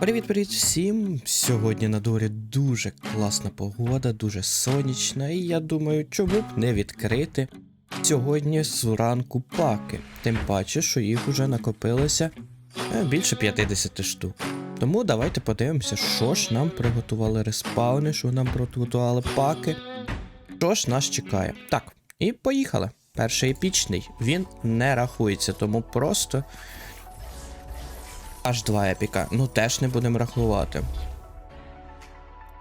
Привіт-привіт всім! Сьогодні на дворі дуже класна погода, дуже сонячна, і я думаю, чому б не відкрити сьогодні зранку паки. Тим паче, що їх уже накопилося е, більше 50 штук. Тому давайте подивимося, що ж нам приготували респауни, що нам приготували паки. Що ж нас чекає? Так, і поїхали. Перший епічний, він не рахується, тому просто Аж два епіка. Ну теж не будемо рахувати.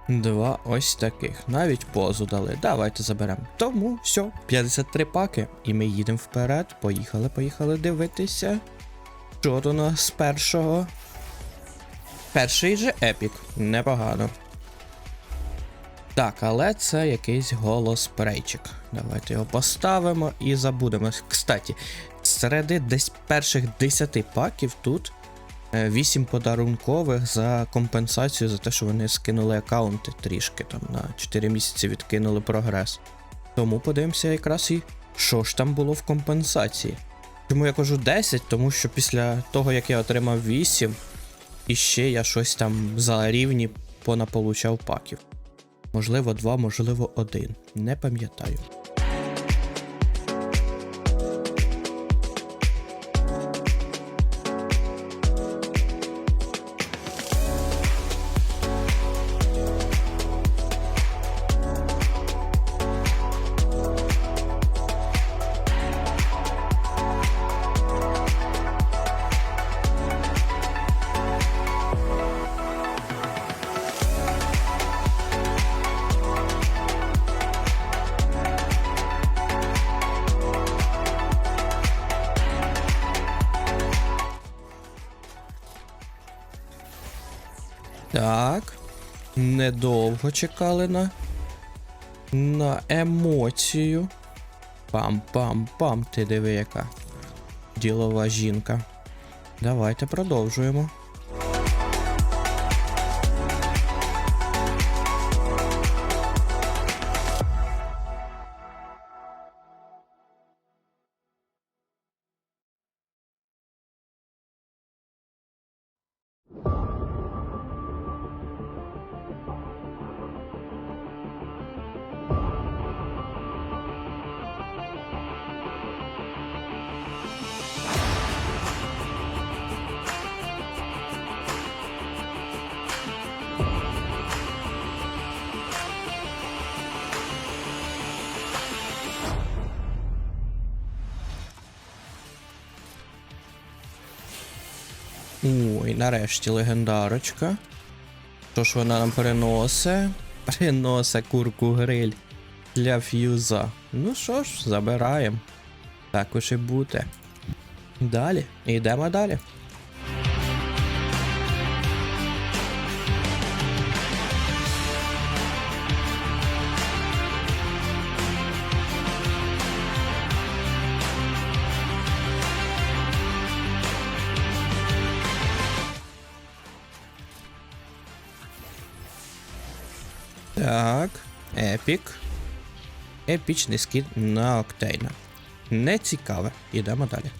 Два ось таких. Навіть позу дали. Давайте заберемо. Тому все, 53 паки. І ми їдемо вперед. Поїхали, поїхали дивитися. Що до нас з першого? Перший же епік. Непогано. Так, але це якийсь голос прейчик. Давайте його поставимо і забудемо. Кстати, серед десь перших 10 паків тут 8 подарункових за компенсацію за те, що вони скинули аккаунти трішки там на 4 місяці відкинули прогрес. Тому подивимося якраз і що ж там було в компенсації. Чому я кажу 10? Тому що після того, як я отримав 8, і ще я щось там за рівні понаполучав паків. Можливо, 2, можливо, 1. Не пам'ятаю. Так. Недовго чекали на. На емоцію. Пам-пам-пам, ти диви яка. Ділова жінка. Давайте продовжуємо. Ой, нарешті легендарочка. Що ж вона нам переносить? Переносить курку гриль для ф'юза. Ну що ж, забираємо. Також і буде. Далі, йдемо далі. Так, епік. Епічний скін на Октейна. Не цікаве. Ідемо далі.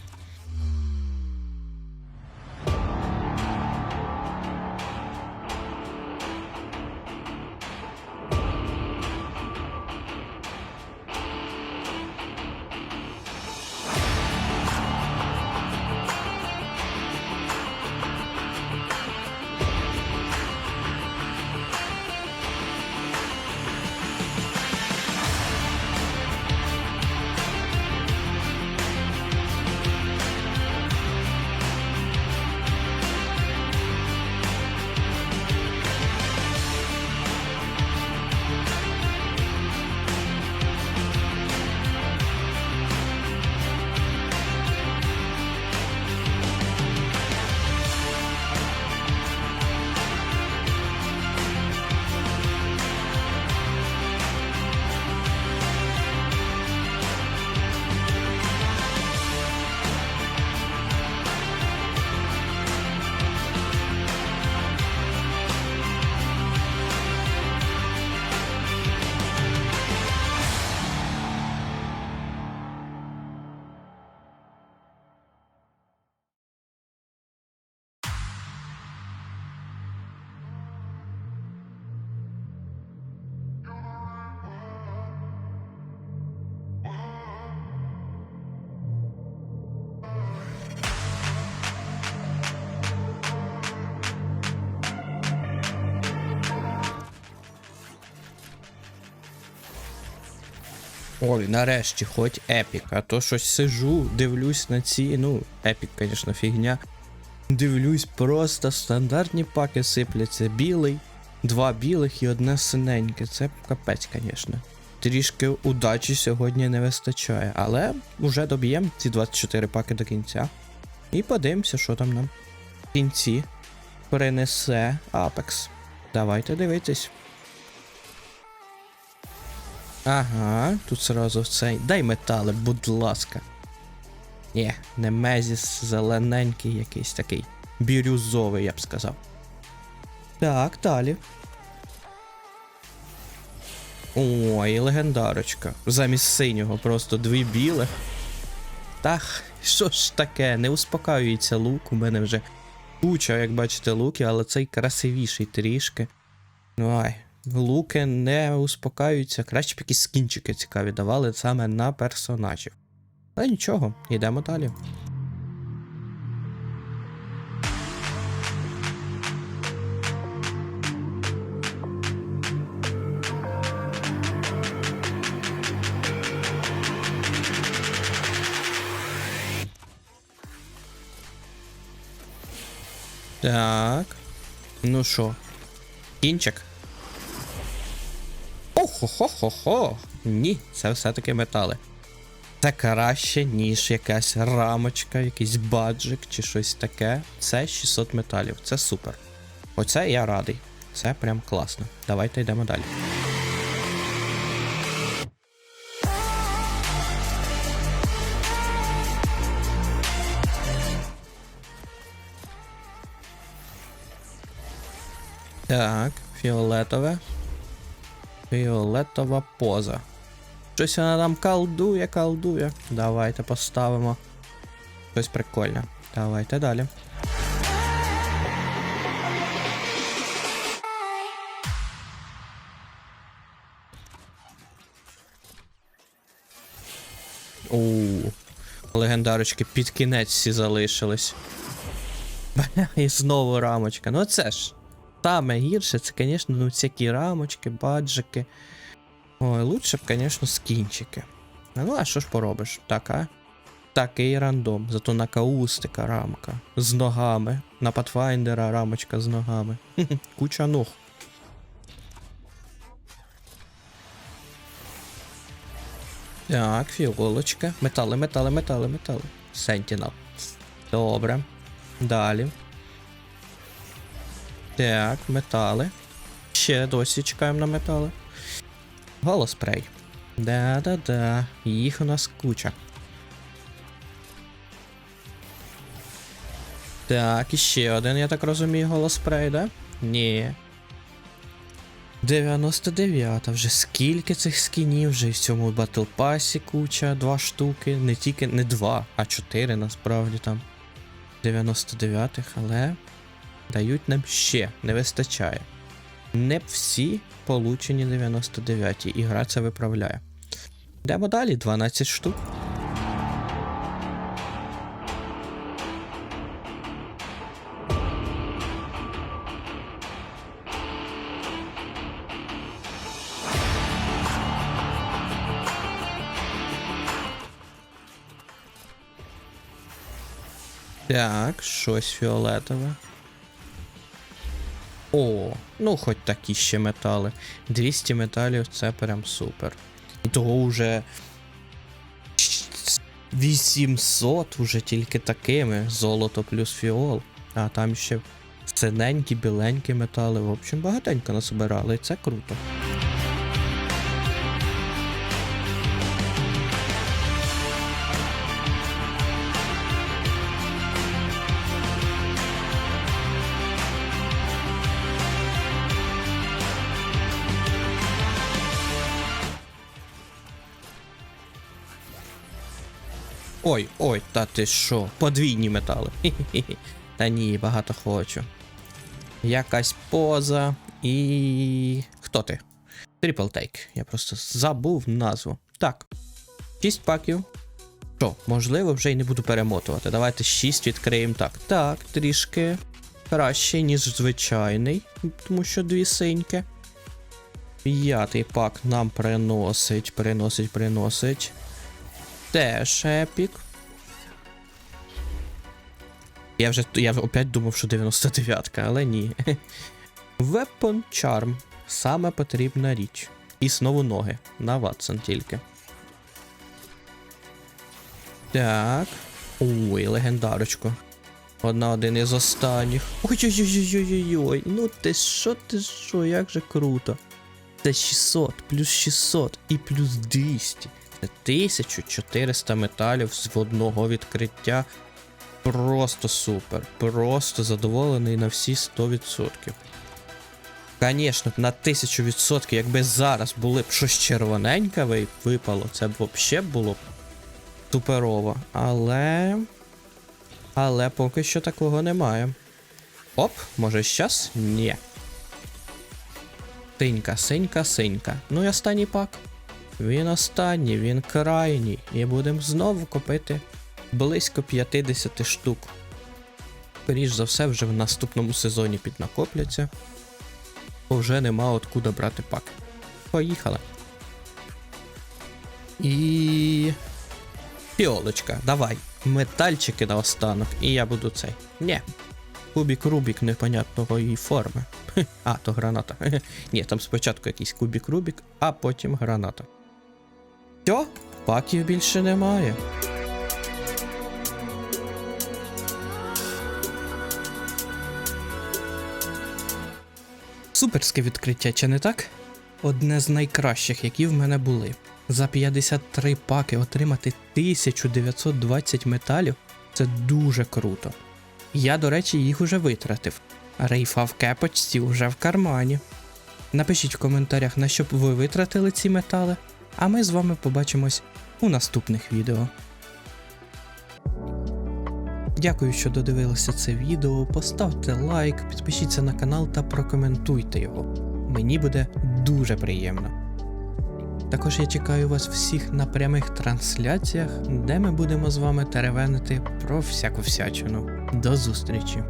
Ой, нарешті, хоч епік, а то щось сижу, дивлюсь на ці, ну, епік, звісно, фігня. Дивлюсь, просто стандартні паки сипляться. Білий, два білих і одне синеньке. Це капець, звісно. Трішки удачі сьогодні не вистачає, але вже доб'ємо ці 24 паки до кінця. І подивимося, що там нам в кінці принесе Apex. Давайте дивитись. Ага, тут сразу цей. Дай метали, будь ласка. Ні, не мезіс, зелененький якийсь такий. Бірюзовий, я б сказав. Так, далі. Ой, легендарочка. Замість синього просто дві білих. Та що ж таке, не успокаюється лук. У мене вже куча, як бачите, луки, але цей красивіший трішки. Ай, луки не успокаюються. Краще б якісь скінчики цікаві давали саме на персонажів. Але нічого, йдемо далі. Так. Ну що, кінчик? Охо-хо-хо-хо. Ні, це все-таки метали. Це краще, ніж якась рамочка, якийсь баджик чи щось таке. Це 600 металів. Це супер. Оце я радий. Це прям класно. Давайте йдемо далі. Так, фіолетове. Фіолетова поза. Щось вона там колдує, колдує. Давайте поставимо. Щось прикольне. Давайте далі. Оу. Легендарочки під кінець всі залишились. Бля, і знову рамочка. Ну це ж. Саме гірше, це, звісно, ну всякі рамочки, баджики. Ой, лучше б, звісно, скінчики. Ну, а що ж поробиш? Так, а? Такий рандом. Зато на каустика рамка. З ногами. На Pathfinder рамочка з ногами. Куча ног. Так, фіолочка. Метали, метали, метали, метали. Sentinel. Добре. Далі. Так, метали. Ще досі чекаємо на метали. Голоспрей. Да-да-да. Їх у нас куча. Так, і ще один, я так розумію, голоспрей, да? Ні. 99 вже скільки цих скінів, вже і в цьому батл пасі куча, два штуки. Не тільки не два, а чотири насправді там. 99-х, але дають нам ще, не вистачає. Не всі получені 99 і гра це виправляє. Йдемо далі, 12 штук. Так, щось фіолетове. О, ну хоч такі ще метали. 200 металів це прям супер. І того вже 800 уже тільки такими. Золото плюс фіол. А там ще синенькі, біленькі метали. В общем, багатенько насобирали, і це круто. Ой, ой, та ти що? Подвійні метали. Та ні, багато хочу. Якась поза і. Хто ти? Triple Take. Я просто забув назву. Так. 6 паків. Що, можливо, вже й не буду перемотувати. Давайте 6 відкриємо так. Так, трішки краще, ніж звичайний, тому що дві синьки. П'ятий пак нам приносить, приносить, приносить. Теж епік. Я вже, я опять думав, що 99-ка, але ні. Weapon Charm. Саме потрібна річ. І знову ноги. На Ватсон тільки. Так. Ой, легендарочку. Одна один із останніх. Ой-ой-ой-ой-ой-ой. Ну ти що, ти що, як же круто. Це 600, плюс 600 і плюс 200. Це 1400 металів з одного відкриття. Просто супер. Просто задоволений на всі 100%. Звісно, на 1000%, якби зараз були б щось червоненьке ви- випало, це б взагалі було б суперово. Але. Але поки що такого немає. Оп, може щас? Ні. Синька, синька, синька. Ну і останній пак. Він останній, він крайній. І будемо знову купити близько 50 штук. Скоріш за все, вже в наступному сезоні піднакопляться. Бо вже нема откуда брати пак. Поїхали. І. Фіолочка, давай. Метальчики наостанок, і я буду цей. Нє. Кубік Рубік непонятної форми. А, то граната. Ні, там спочатку якийсь кубік Рубік, а потім граната. Все, паків більше немає. Суперське відкриття, чи не так? Одне з найкращих, які в мене були. За 53 паки отримати 1920 металів це дуже круто. Я, до речі, їх уже витратив. Рейфа в кепочці вже в кармані. Напишіть в коментарях, на що б ви витратили ці метали, а ми з вами побачимось у наступних відео. Дякую, що додивилися це відео. Поставте лайк, підпишіться на канал та прокоментуйте його. Мені буде дуже приємно. Також я чекаю вас всіх на прямих трансляціях, де ми будемо з вами теревенити про всяку всячину. До зустрічі!